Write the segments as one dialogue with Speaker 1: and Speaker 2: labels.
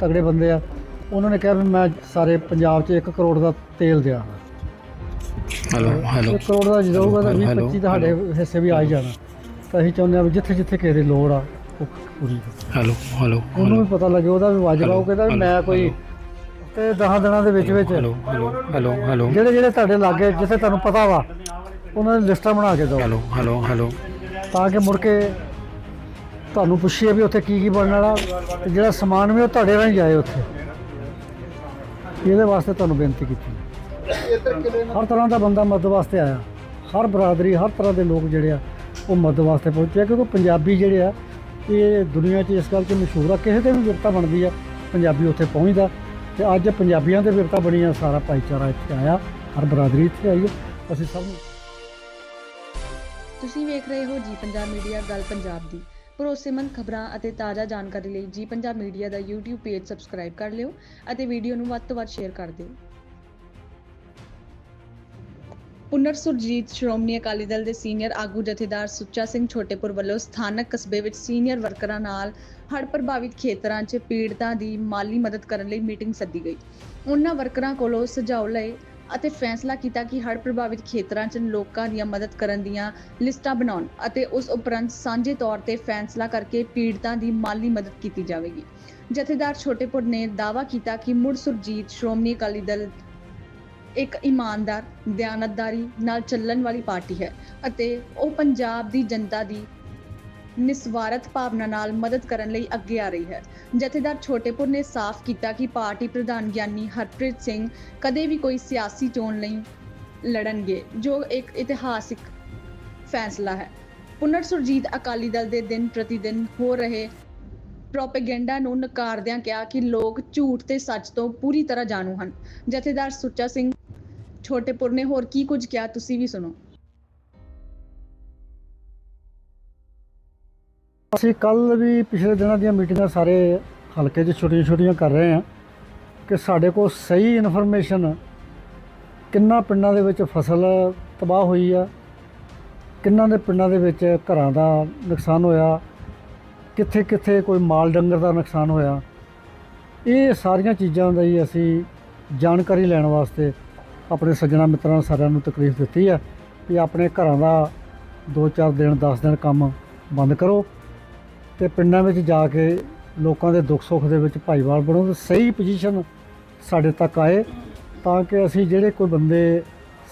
Speaker 1: ਤਗੜੇ ਬੰਦੇ ਆ। ਉਹਨਾਂ ਨੇ ਕਿਹਾ ਵੀ ਮੈਂ ਸਾਰੇ ਪੰਜਾਬ 'ਚ 1 ਕਰੋੜ ਦਾ ਤੇਲ ਦਿਆਂ।
Speaker 2: ਹੈਲੋ ਹੈਲੋ
Speaker 1: 1 ਕਰੋੜ ਦਾ ਜਾਊਗਾ ਤਾਂ 20
Speaker 2: ਹੈਲੋ,
Speaker 1: 25 ਤਾਂ ਸਾਡੇ ਹਿੱਸੇ ਵੀ ਆ ਹੀ ਜਾਣਾ। ਤਾਂ ਅਸੀਂ ਚਾਹੁੰਦੇ ਆ ਵੀ ਜਿੱਥੇ ਜਿੱਥੇ ਕਿਸੇ ਦੀ ਲੋੜ ਆ ਉਹ ਪੂਰੀ।
Speaker 2: ਹੈਲੋ ਹੈਲੋ
Speaker 1: ਉਹਨੂੰ ਵੀ ਪਤਾ ਲੱਗੇ ਉਹਦਾ ਵੀ ਵਾਜਬ ਆ ਉਹ ਕਹਿੰਦਾ ਵੀ ਮੈਂ ਕੋਈ ਤੇ 10 ਦਿਨਾਂ ਦੇ ਵਿੱਚ ਵਿੱਚ
Speaker 2: ਹੈਲੋ ਹੈਲੋ ਹੈਲੋ
Speaker 1: ਜਿਹੜੇ ਜਿਹੜੇ ਤੁਹਾਡੇ ਲਾਗੇ ਜਿੱਥੇ ਤੁਹਾਨੂੰ ਪਤਾ ਵਾ ਉਹਨਾਂ ਦੀ ਲਿਸਟਾਂ ਬਣਾ ਕੇ ਦਿਓ।
Speaker 2: ਹੈਲੋ ਹੈਲੋ ਹੈਲੋ
Speaker 1: ਤਾਂ ਕਿ ਮੁੜ ਕੇ ਤੁਹਾਨੂੰ ਪੁੱਛੀਏ ਵੀ ਉੱਥੇ ਕੀ ਕੀ ਬਣਨ ਵਾਲਾ, ਤੇ ਜਿਹੜਾ ਸਮਾਨ ਵੀ ਉਹ ਤੁਹਾਡੇ ਰਾਹੀਂ ਜਾਏ ਉੱਥੇ। ਇਹਦੇ ਵਾਸਤੇ ਤੁਹਾਨੂੰ ਬੇਨਤੀ ਕੀਤੀ। ਹਰ ਤਰ੍ਹਾਂ ਦਾ ਬੰਦਾ ਮਦਦ ਵਾਸਤੇ ਆਇਆ। ਹਰ ਬਰਾਦਰੀ, ਹਰ ਤਰ੍ਹਾਂ ਦੇ ਲੋਕ ਜਿਹੜੇ ਆ, ਉਹ ਮਦਦ ਵਾਸਤੇ ਪਹੁੰਚੇ ਆ, ਕਿਉਂਕਿ ਪੰਜਾਬੀ ਜਿਹੜੇ ਆ, ਇਹ ਦੁਨੀਆ 'ਚ ਇਸ ਗੱਲ 'ਚ ਮਸ਼ਹੂਰ ਆ, ਕਿਸੇ ਤੇ ਵੀ ਵਿਰਤਾ ਬਣਦੀ ਆ, ਪੰਜਾਬੀ ਉੱਥੇ ਪਹੁੰਚਦਾ। ਤੇ ਅੱਜ ਪੰਜਾਬੀਆਂ ਦੇ ਵਿਰਤਾ ਬਣੀਆਂ, ਸਾਰਾ ਭਾਈਚਾਰਾ ਇੱਥੇ ਆਇਆ, ਹਰ ਬਰਾਦਰੀ ਇੱਥੇ ਆਈ ਹੈ ਅਸੀਂ ਸਭ ਨੂੰ
Speaker 3: ਤੁਸੀਂ ਵੇਖ ਰਹੇ ਹੋ ਜੀ ਪੰਜਾਬ ਮੀਡੀਆ ਗੱਲ ਪੰਜਾਬ ਦੀ। ਭਰੋਸੇਮੰਦ ਖਬਰਾਂ ਅਤੇ ਤਾਜ਼ਾ ਜਾਣਕਾਰੀ ਲਈ ਜੀ ਪੰਜਾਬ ਮੀਡੀਆ ਦਾ YouTube ਪੇਜ ਸਬਸਕ੍ਰਾਈਬ ਕਰ ਲਿਓ ਅਤੇ ਵੀਡੀਓ ਨੂੰ ਵੱਧ ਤੋਂ ਵੱਧ ਸ਼ੇਅਰ ਕਰ ਦਿਓ। ਪੁਨਰ ਸੁਰਜੀਤ ਸ਼੍ਰੋਮਣੀ ਅਕਾਲੀ ਦਲ ਦੇ ਸੀਨੀਅਰ ਆਗੂ ਜਥੇਦਾਰ ਸੁੱਚਾ ਸਿੰਘ ਛੋਟੇਪੁਰ ਵੱਲੋਂ ਸਥਾਨਕ ਕਸਬੇ ਵਿੱਚ ਸੀਨੀਅਰ ਵਰਕਰਾਂ ਨਾਲ ਹੜ੍ਹ ਪ੍ਰਭਾਵਿਤ ਖੇਤਰਾਂ 'ਚ ਪੀੜਤਾਂ ਦੀ ਮਾਲੀ ਮਦਦ ਕਰਨ ਲਈ ਮੀਟਿੰਗ ਸੱਦੀ ਗਈ। ਉਹਨਾਂ ਵਰਕਰਾਂ ਕੋਲੋਂ ਸੁਝਾਅ ਲਏ ਅਤੇ ਫੈਸਲਾ ਕੀਤਾ ਕਿ ਹੜ੍ਹ ਪ੍ਰਭਾਵਿਤ ਖੇਤਰਾਂ 'ਚ ਲੋਕਾਂ ਦੀਆਂ ਮਦਦ ਕਰਨ ਦੀਆਂ ਲਿਸਟਾਂ ਬਣਾਉਣ ਅਤੇ ਉਸ ਉਪਰੰਤ ਸਾਂਝੇ ਤੌਰ ਤੇ ਫੈਸਲਾ ਕਰਕੇ ਪੀੜਤਾਂ ਦੀ ਮਾਲੀ ਮਦਦ ਕੀਤੀ ਜਾਵੇਗੀ। ਜਥੇਦਾਰ ਛੋਟੇਪੁਰ ਨੇ ਦਾਅਵਾ ਕੀਤਾ ਕਿ ਮੁੜ ਸੁਰਜੀਤ, ਸ਼੍ਰੋਮਣੀ ਅਕਾਲੀ ਦਲ ਇੱਕ ਇਮਾਨਦਾਰ, ਦਿਆਨਤਦਾਰੀ ਨਾਲ ਚੱਲਣ ਵਾਲੀ ਪਾਰਟੀ ਹੈ ਅਤੇ ਉਹ ਪੰਜਾਬ ਦੀ ਜਨਤਾ ਦੀ ਨਿਸਵਾਰਥ ਭਾਵਨਾ ਨਾਲ ਮਦਦ ਕਰਨ ਲਈ ਅੱਗੇ ਆ ਰਹੀ ਹੈ। ਜਥੇਦਾਰ ਛੋਟੇਪੁਰ ਨੇ ਸਾਫ਼ ਕੀਤਾ ਕਿ ਪਾਰਟੀ ਪ੍ਰਧਾਨ ਗਿਆਨੀ ਹਰਪ੍ਰੀਤ ਸਿੰਘ ਕਦੇ ਵੀ ਕੋਈ ਸਿਆਸੀ ਚੋਣ ਲਈ ਲੜਨਗੇ, ਜੋ ਇੱਕ ਇਤਿਹਾਸਿਕ ਫੈਸਲਾ ਹੈ। ਪੁਨਰ ਸੁਰਜੀਤ ਅਕਾਲੀ ਦਲ ਦੇ ਦਿਨ ਪ੍ਰਤੀ ਦਿਨ ਹੋ ਰਹੇ ਪ੍ਰੋਪੇਗੈਂਡਾ ਨੂੰ ਨਕਾਰਦਿਆਂ ਕਿਹਾ ਕਿ ਲੋਕ ਝੂਠ ਤੇ ਸੱਚ ਤੋਂ ਪੂਰੀ ਤਰ੍ਹਾਂ ਜਾਣੂ ਹਨ। ਜਥੇਦਾਰ ਸੁੱਚਾ ਸਿੰਘ ਛੋਟੇਪੁਰ ਨੇ ਹੋਰ ਕੀ ਕੁਝ ਕਿਹਾ, ਤੁਸੀਂ ਵੀ ਸੁਣੋ।
Speaker 1: ਅਸੀਂ ਕੱਲ ਵੀ ਪਿਛਲੇ ਦਿਨਾਂ ਦੀਆਂ ਮੀਟਿੰਗਾਂ ਸਾਰੇ ਹਲਕੇ 'ਚ ਛੋਟੀਆਂ ਛੋਟੀਆਂ ਕਰ ਰਹੇ ਹਾਂ ਕਿ ਸਾਡੇ ਕੋਲ ਸਹੀ ਇਨਫੋਰਮੇਸ਼ਨ ਕਿੰਨਾ ਪਿੰਡਾਂ ਦੇ ਵਿੱਚ ਫਸਲ ਤਬਾਹ ਹੋਈ ਆ, ਕਿੰਨਾਂ ਦੇ ਪਿੰਡਾਂ ਦੇ ਵਿੱਚ ਘਰਾਂ ਦਾ ਨੁਕਸਾਨ ਹੋਇਆ, ਕਿੱਥੇ ਕਿੱਥੇ ਕੋਈ ਮਾਲ ਡੰਗਰ ਦਾ ਨੁਕਸਾਨ ਹੋਇਆ। ਇਹ ਸਾਰੀਆਂ ਚੀਜ਼ਾਂ ਦਾ ਹੀ ਅਸੀਂ ਜਾਣਕਾਰੀ ਲੈਣ ਵਾਸਤੇ ਆਪਣੇ ਸੱਜਣਾ ਮਿੱਤਰਾਂ ਸਾਰਿਆਂ ਨੂੰ ਤਕਲੀਫ ਦਿੱਤੀ ਆ ਵੀ ਆਪਣੇ ਘਰਾਂ ਦਾ 2-4 ਦਿਨ 10 ਦਿਨ ਕੰਮ ਬੰਦ ਕਰੋ। ਤੇ ਪਿੰਡਾਂ ਵਿੱਚ ਜਾ ਕੇ ਲੋਕਾਂ ਦੇ ਦੁੱਖ ਸੁੱਖ ਦੇ ਵਿੱਚ ਭਾਈਵਾਲ ਬਣੋ ਤੇ ਸਹੀ ਪੋਜੀਸ਼ਨ ਸਾਡੇ ਤੱਕ ਆਏ ਤਾਂ ਕਿ ਅਸੀਂ ਜਿਹੜੇ ਕੋਈ ਬੰਦੇ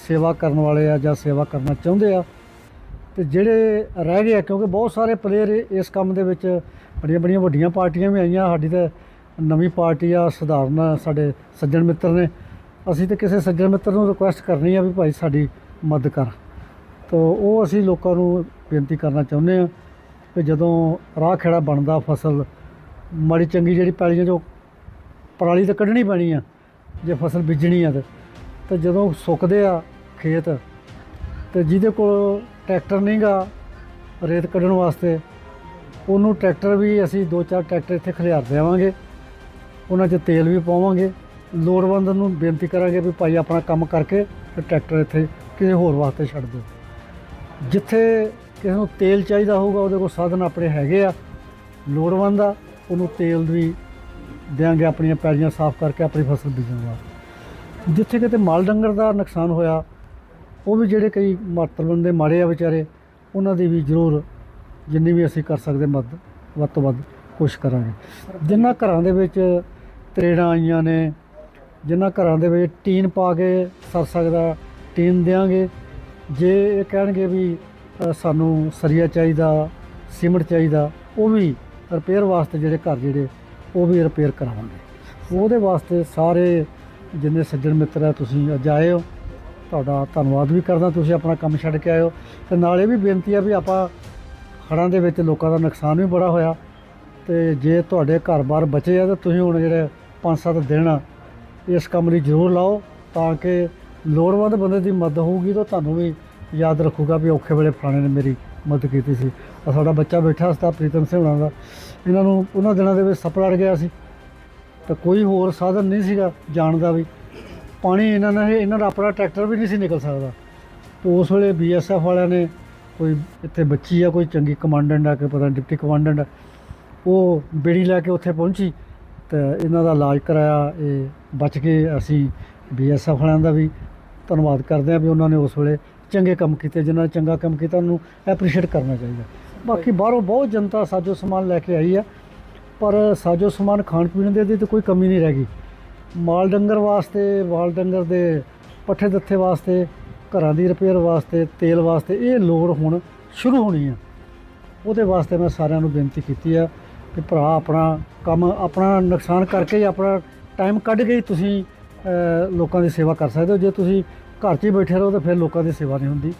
Speaker 1: ਸੇਵਾ ਕਰਨ ਵਾਲੇ ਆ ਜਾਂ ਸੇਵਾ ਕਰਨਾ ਚਾਹੁੰਦੇ ਆ ਤੇ ਜਿਹੜੇ ਰਹਿ ਗਏ ਆ, ਕਿਉਂਕਿ ਬਹੁਤ ਸਾਰੇ ਪਲੇਅਰ ਇਸ ਕੰਮ ਦੇ ਵਿੱਚ ਬੜੀਆਂ ਬੜੀਆਂ ਵੱਡੀਆਂ ਪਾਰਟੀਆਂ ਵੀ ਆਈਆਂ, ਸਾਡੀ ਤਾਂ ਨਵੀਂ ਪਾਰਟੀ ਆ, ਸਧਾਰਨ ਸਾਡੇ ਸੱਜਣ ਮਿੱਤਰ ਨੇ। ਅਸੀਂ ਤੇ ਕਿਸੇ ਸੱਜਣ ਮਿੱਤਰ ਨੂੰ ਰਿਕੁਐਸਟ ਕਰਨੀ ਆ ਵੀ ਭਾਈ ਸਾਡੀ ਮਦਦ ਕਰ। ਤਾਂ ਉਹ ਅਸੀਂ ਲੋਕਾਂ ਨੂੰ ਬੇਨਤੀ ਕਰਨਾ ਚਾਹੁੰਦੇ ਆ ਕਿ ਜਦੋਂ ਰਾਹ ਖੇੜਾ ਬਣਦਾ ਫਸਲ, ਮਾੜੀ ਚੰਗੀ ਜਿਹੜੀ ਪੈਲੀਆਂ ਜੋ ਪਰਾਲੀ ਤਾਂ ਕੱਢਣੀ ਪੈਣੀ ਆ, ਜੇ ਫਸਲ ਬੀਜਣੀ ਆ ਤੇ ਤੇ ਜਦੋਂ ਸੁੱਕਦੇ ਆ ਖੇਤ, ਤੇ ਜਿਹਦੇ ਕੋਲ ਟਰੈਕਟਰ ਨਹੀਂਗਾ ਰੇਤ ਕੱਢਣ ਵਾਸਤੇ, ਉਹਨੂੰ ਟਰੈਕਟਰ ਵੀ ਅਸੀਂ ਦੋ ਚਾਰ ਟਰੈਕਟਰ ਇੱਥੇ ਖਲਿਆਰ ਦੇਵਾਂਗੇ। ਉਹਨਾਂ 'ਚ ਤੇਲ ਵੀ ਪਾਵਾਂਗੇ। ਲੋੜਵੰਦ ਨੂੰ ਬੇਨਤੀ ਕਰਾਂਗੇ ਵੀ ਭਾਈ ਆਪਣਾ ਕੰਮ ਕਰਕੇ ਤੇ ਟਰੈਕਟਰ ਇੱਥੇ ਕਿਸੇ ਹੋਰ ਵਾਸਤੇ ਛੱਡ ਦਿਓ। ਜਿੱਥੇ ਕਿਸੇ ਨੂੰ ਤੇਲ ਚਾਹੀਦਾ ਹੋਊਗਾ, ਉਹਦੇ ਕੋਲ ਸਾਧਨ ਆਪਣੇ ਹੈਗੇ ਆ। ਲੋੜਵੰਦ ਆ, ਉਹਨੂੰ ਤੇਲ ਵੀ ਦਿਆਂਗੇ, ਆਪਣੀਆਂ ਪੈਲੀਆਂ ਸਾਫ਼ ਕਰਕੇ ਆਪਣੀ ਫਸਲ ਬੀਜਣ ਵਾਸਤੇ। ਜਿੱਥੇ ਕਿਤੇ ਮਾਲ ਡੰਗਰ ਦਾ ਨੁਕਸਾਨ ਹੋਇਆ, ਉਹ ਵੀ ਜਿਹੜੇ ਕਈ ਮਾਤਰ ਬੰਦੇ ਮਾਰੇ ਆ ਵਿਚਾਰੇ, ਉਹਨਾਂ ਦੀ ਵੀ ਜ਼ਰੂਰ ਜਿੰਨੀ ਵੀ ਅਸੀਂ ਕਰ ਸਕਦੇ ਮਦਦ ਵੱਧ ਤੋਂ ਵੱਧ ਕੋਸ਼ਿਸ਼ ਕਰਾਂਗੇ। ਜਿਨ੍ਹਾਂ ਘਰਾਂ ਦੇ ਵਿੱਚ ਤਰੇੜਾਂ ਆਈਆਂ ਨੇ ਜਿਨ੍ਹਾਂ ਘਰਾਂ ਦੇ ਵਿੱਚ ਟੀਨ ਪਾ ਕੇ ਸਰ ਸਕਦਾ, ਟੀਨ ਦੇਾਂਗੇ ਜੇ ਇਹ ਕਹਿਣਗੇ ਵੀ ਸਾਨੂੰ ਸਰੀਆ ਚਾਹੀਦਾ, ਸੀਮਟ ਚਾਹੀਦਾ, ਉਹ ਵੀ ਰਿਪੇਅਰ ਵਾਸਤੇ ਜਿਹੜੇ ਘਰ ਜਿਹੜੇ, ਉਹ ਵੀ ਰਿਪੇਅਰ ਕਰਾਵਾਂਗੇ। ਉਹਦੇ ਵਾਸਤੇ ਸਾਰੇ ਜਿੰਨੇ ਸੱਜਣ ਮਿੱਤਰ ਆ, ਤੁਸੀਂ ਅੱਜ ਆਏ ਹੋ। ਤੁਹਾਡਾ ਧੰਨਵਾਦ ਵੀ ਕਰਦਾ, ਤੁਸੀਂ ਆਪਣਾ ਕੰਮ ਛੱਡ ਕੇ ਆਏ ਹੋ। ਤੇ ਨਾਲ ਇਹ ਵੀ ਬੇਨਤੀ ਆ ਵੀ ਆਪਾਂ ਹੜ੍ਹਾਂ ਦੇ ਵਿੱਚ ਲੋਕਾਂ ਦਾ ਨੁਕਸਾਨ ਵੀ ਬੜਾ ਹੋਇਆ। ਤੇ ਜੇ ਤੁਹਾਡੇ ਘਰ-ਬਾਰ ਬਚੇ ਆ, ਤਾਂ ਤੁਸੀਂ ਹੁਣ ਜਿਹੜੇ 5-7 ਦਿਨ ਇਸ ਕੰਮ ਲਈ ਜ਼ਰੂਰ ਲਾਓ, ਤਾਂ ਕਿ ਲੋੜਵੰਦ ਬੰਦੇ ਦੀ ਮਦਦ ਹੋਊਗੀ, ਤਾਂ ਤੁਹਾਨੂੰ ਵੀ ਯਾਦ ਰੱਖੂਗਾ ਵੀ ਔਖੇ ਵੇਲੇ ਫਲਾਣੇ ਨੇ ਮੇਰੀ ਮਦਦ ਕੀਤੀ ਸੀ। ਆ ਸਾਡਾ ਬੱਚਾ ਬੈਠਾ ਸੀ ਪ੍ਰੀਤਮ ਸਿੰਘ ਹੋਣਾ ਦਾ। ਇਹਨਾਂ ਨੂੰ ਉਹਨਾਂ ਦਿਨਾਂ ਦੇ ਵਿੱਚ ਸੱਪ ਲੜ ਗਿਆ ਸੀ। ਤਾਂ ਕੋਈ ਹੋਰ ਸਾਧਨ ਨਹੀਂ ਸੀਗਾ ਜਾਣ ਦਾ ਵੀ। ਪਾਣੀ ਇਹਨਾਂ ਨੇ, ਇਹਨਾਂ ਦਾ ਆਪਣਾ ਟਰੈਕਟਰ ਵੀ ਨਹੀਂ ਸੀ ਨਿਕਲ ਸਕਦਾ। ਤੇ ਉਸ ਵੇਲੇ ਬੀਐਸਐਫ ਵਾਲਿਆਂ ਨੇ ਕੋਈ ਇੱਥੇ ਬੱਚੀ ਆ, ਕੋਈ ਚੰਗੀ ਕਮਾਂਡੈਂਟ ਆ ਕਿ ਪਤਾ ਨਹੀਂ ਡਿਪਟੀ ਕਮਾਂਡੈਂਟ ਉਹ ਬੇੜੀ ਲੈ ਕੇ ਉੱਥੇ ਪਹੁੰਚੀ। ਤੇ ਇਹਨਾਂ ਦਾ ਇਲਾਜ ਕਰਾਇਆ, ਇਹ ਬਚ ਕੇ ਅਸੀਂ ਬੀਐਸਐਫ ਵਾਲਿਆਂ ਦਾ ਵੀ ਧੰਨਵਾਦ ਕਰਦੇ ਹਾਂ ਵੀ ਉਹਨਾਂ ਨੇ ਉਸ ਵੇਲੇ ਚੰਗੇ ਕੰਮ ਕੀਤੇ, ਜਿਨ੍ਹਾਂ ਨੇ ਚੰਗਾ ਕੰਮ ਕੀਤਾ, ਉਹਨੂੰ ਐਪਰੀਸ਼ੀਏਟ ਕਰਨਾ ਚਾਹੀਦਾ। ਬਾਕੀ ਬਾਹਰੋਂ ਬਹੁਤ ਜਨਤਾ ਸਾਜੋ ਸਮਾਨ ਲੈ ਕੇ ਆਈ ਆ, ਪਰ ਸਾਜੋ ਸਮਾਨ ਖਾਣ ਪੀਣ ਦੇ ਦੀ ਤਾਂ ਕੋਈ ਕਮੀ ਨਹੀਂ ਰਹਿ ਗਈ। ਮਾਲ ਡੰਗਰ ਵਾਸਤੇ, ਵਾਲ ਡੰਗਰ ਦੇ ਪੱਠੇ ਦੱਥੇ ਵਾਸਤੇ, ਘਰਾਂ ਦੀ ਰਿਪੇਅਰ ਵਾਸਤੇ, ਤੇਲ ਵਾਸਤੇ ਇਹ ਲੋੜ ਹੁਣ ਸ਼ੁਰੂ ਹੋਣੀ ਆ। ਉਹਦੇ ਵਾਸਤੇ ਮੈਂ ਸਾਰਿਆਂ ਨੂੰ ਬੇਨਤੀ ਕੀਤੀ ਆ ਕਿ ਭਰਾ ਆਪਣਾ ਕੰਮ, ਆਪਣਾ ਨੁਕਸਾਨ ਕਰਕੇ ਹੀ ਆਪਣਾ ਟਾਈਮ ਕੱਢ ਕੇ ਹੀ ਤੁਸੀਂ ਲੋਕਾਂ ਦੀ ਸੇਵਾ ਕਰ ਸਕਦੇ ਹੋ। ਜੇ ਤੁਸੀਂ ਘਰ 'ਚ ਹੀ ਬੈਠੇ ਰਹੋ ਤਾਂ ਫਿਰ ਲੋਕਾਂ ਦੀ ਸੇਵਾ ਨਹੀਂ ਹੁੰਦੀ।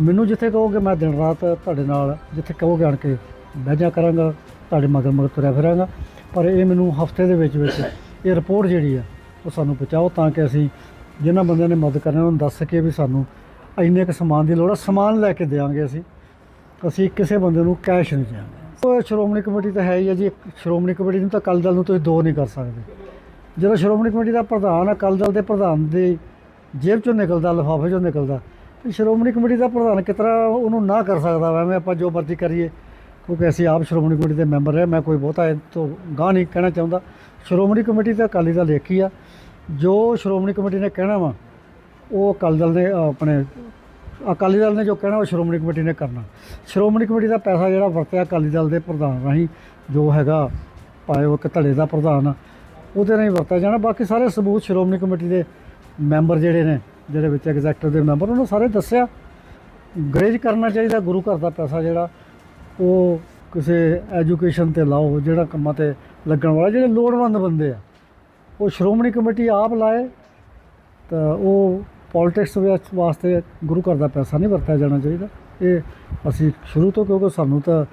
Speaker 1: ਮੈਨੂੰ ਜਿੱਥੇ ਕਹੋਗੇ ਮੈਂ ਦਿਨ ਰਾਤ ਤੁਹਾਡੇ ਨਾਲ ਜਿੱਥੇ ਕਹੋਗੇ ਆਣ ਕੇ ਬਹਿ ਜਾ ਕਰਾਂਗਾ, ਤੁਹਾਡੇ ਮਗਰ ਮਗਰ ਤੁਰਿਆ ਫਿਰਾਂਗਾ। ਪਰ ਇਹ ਮੈਨੂੰ ਹਫ਼ਤੇ ਦੇ ਵਿੱਚ ਵਿੱਚ ਇਹ ਰਿਪੋਰਟ ਜਿਹੜੀ ਆ, ਉਹ ਸਾਨੂੰ ਪਹੁੰਚਾਓ ਤਾਂ ਕਿ ਅਸੀਂ ਜਿਨ੍ਹਾਂ ਬੰਦਿਆਂ ਨੇ ਮਦਦ ਕਰਨੀ ਉਹਨਾਂ ਨੂੰ ਦੱਸ ਸਕੀਏ ਵੀ ਸਾਨੂੰ ਇੰਨੇ ਕੁ ਸਮਾਨ ਦੀ ਲੋੜ ਆ। ਸਮਾਨ ਲੈ ਕੇ ਦੇਵਾਂਗੇ ਅਸੀਂ। ਅਸੀਂ ਕਿਸੇ ਬੰਦੇ ਨੂੰ ਕੈਸ਼ ਨਹੀਂ ਦਿਆਂਗੇ। ਉਹ ਸ਼੍ਰੋਮਣੀ ਕਮੇਟੀ ਤਾਂ ਹੈ ਹੀ ਹੈ ਜੀ। ਇੱਕ ਸ਼੍ਰੋਮਣੀ ਕਮੇਟੀ ਨੂੰ ਤਾਂ ਅਕਾਲੀ ਦਲ ਨੂੰ ਤੁਸੀਂ ਦੋ ਨਹੀਂ ਕਰ ਸਕਦੇ। ਜਦੋਂ ਸ਼੍ਰੋਮਣੀ ਕਮੇਟੀ ਦਾ ਪ੍ਰਧਾਨ ਅਕਾਲੀ ਦਲ ਦੇ ਪ੍ਰਧਾਨ ਦੀ ਜੇਬ ਚੋਂ ਨਿਕਲਦਾ, ਲਿਫਾਫੇ ਚੋਂ ਨਿਕਲਦਾ। ਤੇ ਸ਼੍ਰੋਮਣੀ ਕਮੇਟੀ ਦਾ ਪ੍ਰਧਾਨ ਕਿਸ ਤਰ੍ਹਾਂ ਉਹਨੂੰ ਨਾ ਕਰ ਸਕਦਾ ਵਾ? ਐਵੇਂ ਆਪਾਂ ਜੋ ਮਰਜ਼ੀ ਕਰੀਏ। ਕਿਉਂਕਿ ਅਸੀਂ ਆਪ ਸ਼੍ਰੋਮਣੀ ਕਮੇਟੀ ਦੇ ਮੈਂਬਰ ਰਹੇ ਮੈਂ ਕੋਈ ਬਹੁਤਾ ਇਹ ਤੋਂ ਗਾਹ ਨਹੀਂ ਕਹਿਣਾ ਚਾਹੁੰਦਾ। ਸ਼੍ਰੋਮਣੀ ਕਮੇਟੀ ਤਾਂ ਅਕਾਲੀ ਦਲ ਇੱਕ ਹੀ ਆ। ਜੋ ਸ਼੍ਰੋਮਣੀ ਕਮੇਟੀ ਨੇ ਕਹਿਣਾ ਵਾ, ਉਹ ਅਕਾਲੀ ਦਲ ਨੇ ਆਪਣੇ ਅਕਾਲੀ ਦਲ ਨੇ ਜੋ ਕਹਿਣਾ, ਉਹ ਸ਼੍ਰੋਮਣੀ ਕਮੇਟੀ ਨੇ ਕਰਨਾ। ਸ਼੍ਰੋਮਣੀ ਕਮੇਟੀ ਦਾ ਪੈਸਾ ਜਿਹੜਾ ਵਰਤਿਆ ਅਕਾਲੀ ਦਲ ਦੇ ਪ੍ਰਧਾਨ ਰਾਹੀਂ, ਜੋ ਹੈਗਾ, ਭਾਵੇਂ ਉਹ ਇੱਕ ਧੜੇ ਦਾ ਪ੍ਰਧਾਨ ਆ, ਉਹਦੇ ਰਾਹੀਂ ਵਰਤਿਆ ਜਾਣਾ। ਬਾਕੀ ਸਾਰੇ ਸਬੂਤ ਸ਼੍ਰੋਮਣੀ ਕਮੇਟੀ ਦੇ ਮੈਂਬਰ ਜਿਹੜੇ ਨੇ, ਜਿਹੜੇ ਵਿੱਚ ਐਗਜ਼ੈਕਟਿਵ ਦੇ ਮੈਂਬਰ, ਉਹਨਾਂ ਸਾਰੇ ਦੱਸਿਆ ਗਰੇਜ ਕਰਨਾ ਚਾਹੀਦਾ, ਗੁਰੂ ਘਰ ਦਾ ਪੈਸਾ ਜਿਹੜਾ, ਉਹ ਕਿਸੇ ਐਜੂਕੇਸ਼ਨ ਤੇ ਲਾਓ, ਜਿਹੜਾ ਕੰਮਾਂ ਤੇ ਲੱਗਣ ਵਾਲਾ, ਜਿਹੜੇ ਲੋੜਵੰਦ ਬੰਦੇ ਆ। ਉਹ ਸ਼੍ਰੋਮਣੀ ਕਮੇਟੀ ਆਪ ਲਾਏ, ਤਾਂ ਉਹ ਪੋਲਿਟਿਕਸ ਵਿੱਚ ਵਾਸਤੇ ਗੁਰੂ ਘਰ ਦਾ ਪੈਸਾ ਨਹੀਂ ਵਰਤਿਆ ਜਾਣਾ ਚਾਹੀਦਾ। ਇਹ ਅਸੀਂ ਸ਼ੁਰੂ ਤੋਂ, ਕਿਉਂਕਿ ਸਾਨੂੰ ਤਾਂ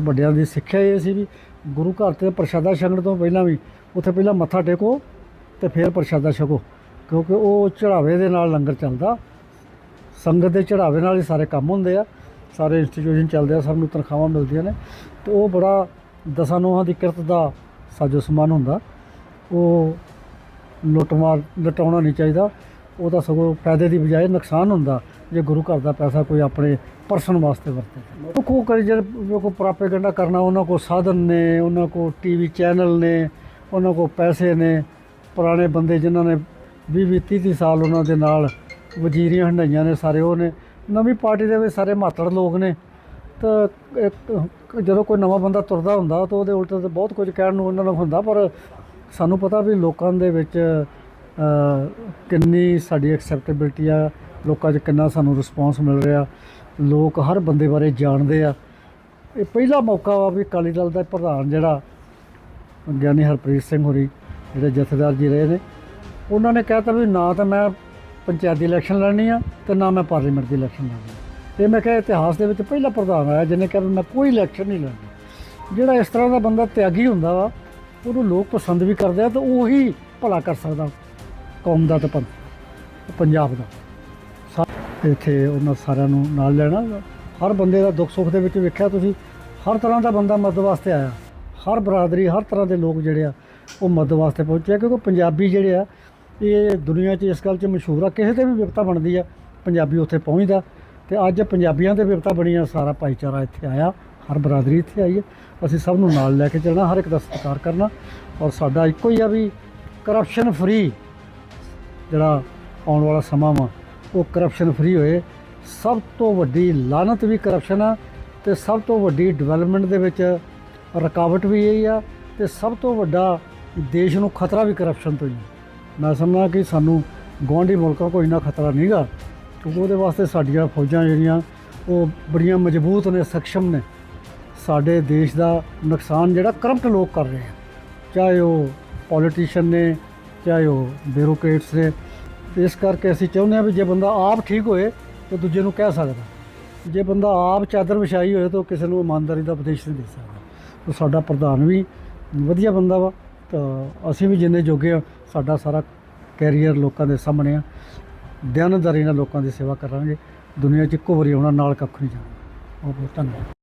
Speaker 1: ਵੱਡਿਆਂ ਦੀ ਸਿੱਖਿਆ ਇਹ ਸੀ ਵੀ ਗੁਰੂ ਘਰ ਤੇ ਪ੍ਰਸ਼ਾਦਾ ਛਕਣ ਤੋਂ ਪਹਿਲਾਂ ਵੀ, ਉੱਥੇ ਪਹਿਲਾਂ ਮੱਥਾ ਟੇਕੋ ਤੇ ਫਿਰ ਪ੍ਰਸ਼ਾਦਾ ਛਕੋ। ਕਿਉਂਕਿ ਉਹ ਚੜਾਵੇ ਦੇ ਨਾਲ ਲੰਗਰ ਚੱਲਦਾ। ਸੰਗਤ ਦੇ ਚੜਾਵੇ ਨਾਲ ਹੀ ਸਾਰੇ ਕੰਮ ਹੁੰਦੇ ਆ। ਸਾਰੇ ਇੰਸਟੀਟਿਊਸ਼ਨ ਚੱਲਦੇ ਆ, ਸਭ ਨੂੰ ਤਨਖਾਹਾਂ ਮਿਲਦੀਆਂ ਨੇ। ਤੇ ਉਹ ਬੜਾ ਦਸਾਂ ਨੋਹਾਂ ਦੀ ਕਿਰਤ ਦਾ ਸਾਜੋ ਸਮਾਨ ਹੁੰਦਾ। ਉਹ ਲੁੱਟਮਾਰ ਲਟਾਉਣਾ ਨਹੀਂ ਚਾਹੀਦਾ। ਉਹਦਾ ਸਗੋਂ ਫਾਇਦੇ ਦੀ ਬਜਾਏ ਨੁਕਸਾਨ ਹੁੰਦਾ। ਜੇ ਗੁਰੂ ਘਰ ਦਾ ਪੈਸਾ ਕੋਈ ਆਪਣੇ ਪਰਸਨ ਵਾਸਤੇ ਵਰਤੇ ਉਹ ਕੋ ਕਰੀ ਜਿਹੜੇ ਕੋ ਪ੍ਰਾਪੇਗੰਡਾ ਕਰਨਾ, ਉਹਨਾਂ ਕੋ ਸਾਧਨ ਨੇ, ਉਹਨਾਂ ਕੋ ਟੀਵੀ ਚੈਨਲ ਨੇ, ਉਹਨਾਂ ਕੋ ਪੈਸੇ ਨੇ। ਪੁਰਾਣੇ ਬੰਦੇ ਜਿਨ੍ਹਾਂ ਨੇ ਵੀਹ ਵੀਹ ਤੀਹ ਤੀਹ ਸਾਲ ਉਹਨਾਂ ਦੇ ਨਾਲ, ਵਜ਼ੀਰੀਆਂ ਹੰਡਾਈਆਂ ਨੇ ਸਾਰੇ, ਉਹ ਨੇ ਨਵੀਂ ਪਾਰਟੀ ਦੇ ਵਿੱਚ ਸਾਰੇ ਮਾਤੜ ਲੋਕ ਨੇ। ਤਾਂ ਇੱਕ, ਜਦੋਂ ਕੋਈ ਨਵਾਂ ਬੰਦਾ ਤੁਰਦਾ ਹੁੰਦਾ, ਤਾਂ ਉਹਦੇ ਉਲਟ ਤੇ ਬਹੁਤ ਕੁਝ ਕਹਿਣ ਨੂੰ ਉਹਨਾਂ ਨੂੰ ਹੁੰਦਾ, ਪਰ ਸਾਨੂੰ ਪਤਾ ਵੀ ਲੋਕਾਂ ਦੇ ਵਿੱਚ ਕਿੰਨੀ ਸਾਡੀ ਐਕਸੈਪਟੇਬਿਲਟੀ ਆ, ਲੋਕਾਂ 'ਚ ਕਿੰਨਾ ਸਾਨੂੰ ਰਿਸਪੌਂਸ ਮਿਲ ਰਿਹਾ। ਲੋਕ ਹਰ ਬੰਦੇ ਬਾਰੇ ਜਾਣਦੇ ਆ। ਇਹ ਪਹਿਲਾ ਮੌਕਾ ਵਾ ਵੀ ਅਕਾਲੀ ਦਲ ਦਾ ਪ੍ਰਧਾਨ ਜਿਹੜਾ, ਗਿਆਨੀ ਹਰਪ੍ਰੀਤ ਸਿੰਘ ਹੋਰੀ, ਜਿਹੜੇ ਜਥੇਦਾਰ ਜੀ ਰਹੇ ਨੇ ਉਹਨਾਂ ਨੇ ਕਹਿਤਾ ਵੀ ਨਾ ਤਾਂ ਮੈਂ ਪੰਚਾਇਤ ਦੀ ਇਲੈਕਸ਼ਨ ਲੜਨੀ ਆ ਤੇ ਨਾ ਮੈਂ ਪਾਰਲੀਮੈਂਟ ਦੀ ਇਲੈਕਸ਼ਨ ਲੜਨੀ ਆ। ਇਹ ਮੈਂ ਕਿਹਾ ਇਤਿਹਾਸ ਦੇ ਵਿੱਚ ਪਹਿਲਾ ਪ੍ਰਧਾਨ ਆਇਆ ਜਿਹਨੇ ਕਿਹਾ ਮੈਂ ਕੋਈ ਇਲੈਕਸ਼ਨ ਨਹੀਂ ਲੜਨੀ। ਜਿਹੜਾ ਇਸ ਤਰ੍ਹਾਂ ਦਾ ਬੰਦਾ ਤਿਆਗੀ ਹੁੰਦਾ ਵਾ, ਉਹਨੂੰ ਲੋਕ ਪਸੰਦ ਵੀ ਕਰਦੇ ਆ ਤੇ ਉਹੀ ਭਲਾ ਕਰ ਸਕਦਾ ਕੌਮ ਦਾ ਤੇ ਪੰਜਾਬ ਦਾ। ਇੱਥੇ ਉਹਨਾਂ ਸਾਰਿਆਂ ਨੂੰ ਨਾਲ ਲੈਣਾ। ਹਰ ਬੰਦੇ ਦਾ ਦੁੱਖ ਸੁੱਖ ਦੇ ਵਿੱਚ ਵੇਖਿਆ ਤੁਸੀਂ, ਹਰ ਤਰ੍ਹਾਂ ਦਾ ਬੰਦਾ ਮਦਦ ਵਾਸਤੇ ਆਇਆ। ਹਰ ਬਰਾਦਰੀ, ਹਰ ਤਰ੍ਹਾਂ ਦੇ ਲੋਕ ਜਿਹੜੇ ਆ, ਉਹ ਮਦਦ ਵਾਸਤੇ ਪਹੁੰਚੇ ਕਿਉਂਕਿ ਪੰਜਾਬੀ ਜਿਹੜੇ ਆ ਇਹ ਦੁਨੀਆ 'ਚ ਇਸ ਗੱਲ 'ਚ ਮਸ਼ਹੂਰ ਆ, ਕਿਸੇ ਤੇ ਵੀ ਵਿਪਤਾ ਬਣਦੀ ਆ, ਪੰਜਾਬੀ ਉੱਥੇ ਪਹੁੰਚਦਾ। ਤੇ ਅੱਜ ਪੰਜਾਬੀਆਂ ਦੇ ਵਿਪਤਾ ਬਣੀਆਂ, ਸਾਰਾ ਭਾਈਚਾਰਾ ਇੱਥੇ ਆਇਆ, ਹਰ ਬਰਾਦਰੀ ਇੱਥੇ ਆਈ ਹੈ ਅਸੀਂ ਸਭ ਨੂੰ ਨਾਲ ਲੈ ਕੇ ਚੱਲਣਾ, ਹਰ ਇੱਕ ਦਾ ਸਤਿਕਾਰ ਕਰਨਾ। ਔਰ ਸਾਡਾ ਇੱਕੋ ਹੀ ਆ ਵੀ ਕਰਪਸ਼ਨ ਫਰੀ ਜਿਹੜਾ ਆਉਣ ਵਾਲਾ ਸਮਾਂ ਵਾ, ਉਹ ਕਰਪਸ਼ਨ ਫਰੀ ਹੋਏ। ਸਭ ਤੋਂ ਵੱਡੀ ਲਾਨਤ ਵੀ ਕਰਪਸ਼ਨ ਆ, ਤੇ ਸਭ ਤੋਂ ਵੱਡੀ ਡਿਵੈਲਪਮੈਂਟ ਦੇ ਵਿੱਚ ਰੁਕਾਵਟ ਵੀ ਇਹ ਆ, ਤੇ ਸਭ ਤੋਂ ਵੱਡਾ ਦੇਸ਼ ਨੂੰ ਖਤਰਾ ਵੀ ਕਰਪਸ਼ਨ ਤੋਂ ਹੀ ਮੈਂ ਸਮਝਦਾ ਕਿ ਸਾਨੂੰ ਗੁਆਂਢੀ ਮੁਲਕਾਂ ਕੋਈ ਇੰਨਾ ਖਤਰਾ ਨਹੀਂਗਾ, ਕਿਉਂਕਿ ਉਹਦੇ ਵਾਸਤੇ ਸਾਡੀਆਂ ਫੌਜਾਂ ਜਿਹੜੀਆਂ, ਉਹ ਬੜੀਆਂ ਮਜ਼ਬੂਤ ਨੇ ਸક્ષਮ ਨੇ। ਸਾਡੇ ਦੇਸ਼ ਦਾ ਨੁਕਸਾਨ ਜਿਹੜਾ ਕਰਪਟ ਲੋਕ ਕਰ ਰਹੇ ਆ। ਚਾਹੇ ਉਹ ਪੋਲੀਟੀਸ਼ੀਅਨ ਨੇ, ਚਾਹੇ ਉਹ ਬਿਊਰੋਕ੍ਰੇਟਸ ਨੇ, ਇਸ ਕਰਕੇ ਅਸੀਂ ਚਾਹੁੰਦੇ ਹਾਂ ਵੀ ਜੇ ਬੰਦਾ ਆਪ ਠੀਕ ਹੋਏ, ਤਾਂ ਦੂਜੇ ਨੂੰ ਕਹਿ ਸਕਦਾ। ਜੇ ਬੰਦਾ ਆਪ ਚਾਦਰ ਵਿਛਾਈ ਹੋਏ, ਤਾਂ ਉਹ ਕਿਸੇ ਨੂੰ ਇਮਾਨਦਾਰੀ ਦਾ ਉਪਦੇਸ਼ ਨਹੀਂ ਦੇ ਸਕਦਾ। ਤਾਂ ਸਾਡਾ ਪ੍ਰਧਾਨ ਵੀ ਵਧੀਆ ਬੰਦਾ ਵਾ। ਤਾਂ ਅਸੀਂ ਵੀ ਜਿੰਨੇ ਜੋਗੇ ਆ ਸਾਡਾ ਸਾਰਾ ਕੈਰੀਅਰ ਲੋਕਾਂ ਦੇ ਸਾਹਮਣੇ ਆ। ਦਿਆਨਤਦਾਰੀ ਨਾਲ ਲੋਕਾਂ ਦੀ ਸੇਵਾ ਕਰਾਂਗੇ। ਦੁਨੀਆ 'ਚ ਇੱਕੋ ਵਾਰੀ ਆਉਣਾ, ਨਾਲ ਕੱਖ ਨਹੀਂ ਜਾਣਾ। ਬਹੁਤ ਬਹੁਤ ਧੰਨਵਾਦ।